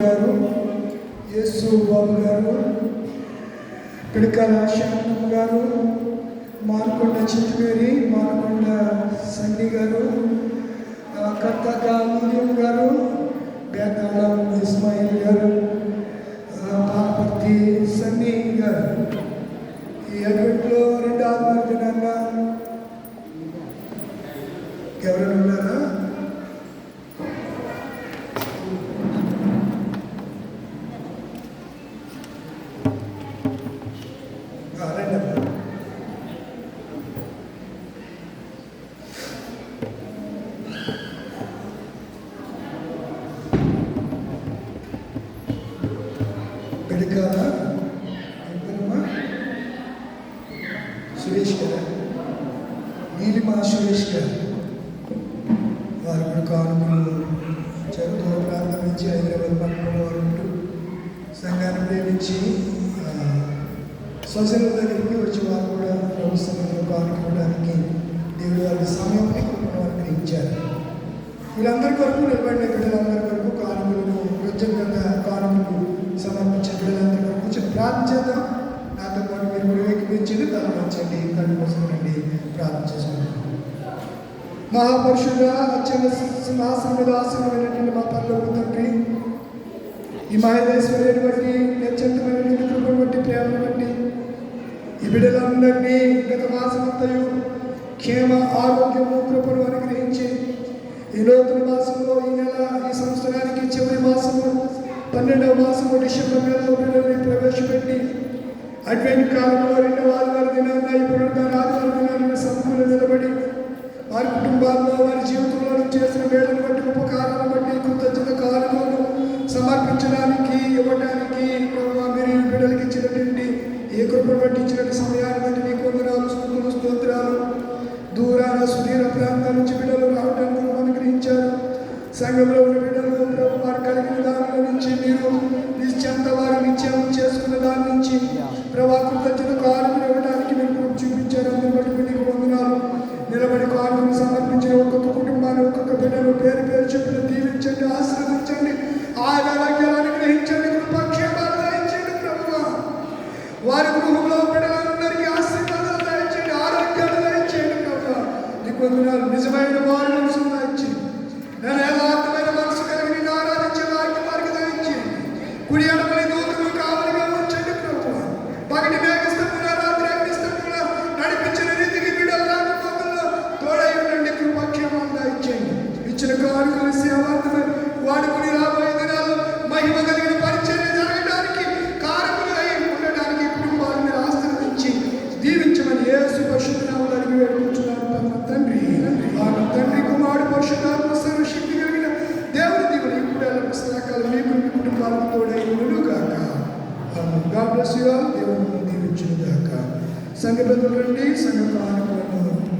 గారు యేసు బాబు గారు పిడకల శాంతం గారు మానకొండ చిట్టుమేరి మానకొండ సండి గారు ఆ, కర్తక గారు బేతాళం ఇస్మాయిల్ గారు పాపర్తి సన్నీ గారు. ఈ అడ్వెంట్లో రెండు ఆత్మల దినాన్న ఎవరైనా ఉన్నారా? పెడకాల ఎంతమ్మా సురేష్ గారు? నీలిమా సురేష్ గారు. వారు కూడా కానుకలు ఇచ్చారు. దూర ప్రాంతం నుంచి హైదరాబాద్ పట్టణంలో వారు ఉంటూ సంఘాన్ని ప్రేమించి సోషల్ దగ్గరికి వచ్చి వారు కూడా ప్రభుత్వం కానుకోవడానికి దేవుడు వారికి సమయాన్ని కృపను ఇచ్చారు. వీళ్ళందరి వరకు నిలబడిన బిడ్డలందరి కొరకు కానుకలను కృతజ్ఞత కానుకలు సమర్పించే బిడ్డలందరి కొరకు చెప్పి ప్రార్థన చేద్దాం నాతో పాటు మీరు కూడా తను వచ్చండి తను కోసం రండి ప్రార్థన చేసుకుంటాం మహాపురుషుడ అత్యంత సింహాసనం మీద ఆసనమైనటువంటి మా పనులకు తండ్రి ఈ మహేశ్వరుని బట్టి అత్యంతమైనటువంటి కృపను బట్టి ప్రేమను బట్టి ఈ బిడ్డలందరినీ గత మాసమంతయు క్షేమ ఆరోగ్యము కృపను అనుగ్రహించి ఈ నూతన మాసంలో ఈ నెల ఈ సంవత్సరానికి చివరి మాసము పన్నెండవ మాసము డిసెంబర్ నెలలో ప్రవేశపెట్టి అడ్వెంట్ కాలంలో రెండవ ఆదివారం దినాన్న ఇప్పుడు పునరుద్ధార ఆదివారం దినాన్ని సమూహంలో నిలబడి వారి కుటుంబాల్లో వారి జీవితంలో చేసిన మేళను బట్టి ఉపకారాలను బట్టి కృతజ్ఞత కానుకలను సమర్పించడానికి ఇవ్వడానికి మీరు బిడ్డలకి ఇచ్చినటువంటి ఏ కృపను బట్టి ఇచ్చినటువంటి సమయాన్ని బట్టి మీకు వందనాలు స్థుతులు స్తోత్రాలు దూరాన సుదీర ప్రాంతాల నుంచి బిడ్డలు రావడానికి అనుగ్రహించారు. సంఘంలో ఉన్న వారి గృహంలో బిడ్డలందరికీ ఆశీర్వాదాలు దయచేయండి ఆరోగ్యాలు దయచేయండి ప్రభువా నీకు వందనాలు. నిజమైన వారి మనసు దయచేయండి నేను యథార్థమైన మనసు కలిగి నిన్ను ఆరాధించే వారికి వారికి దయచేయండి కుడి పరిశుద్ధాత్మ సర్వశక్తి కలిగిన దేవుని దీవుని ఇప్పుడు ఎలా పుస్తకాలు మీకు మీ కుటుంబాలకు తోడై కాక గాడ్ బ్లెస్ యు దేవుని దీవించును గాక. సంఘ పెద్దలు రండి. సంఘ కానుకలను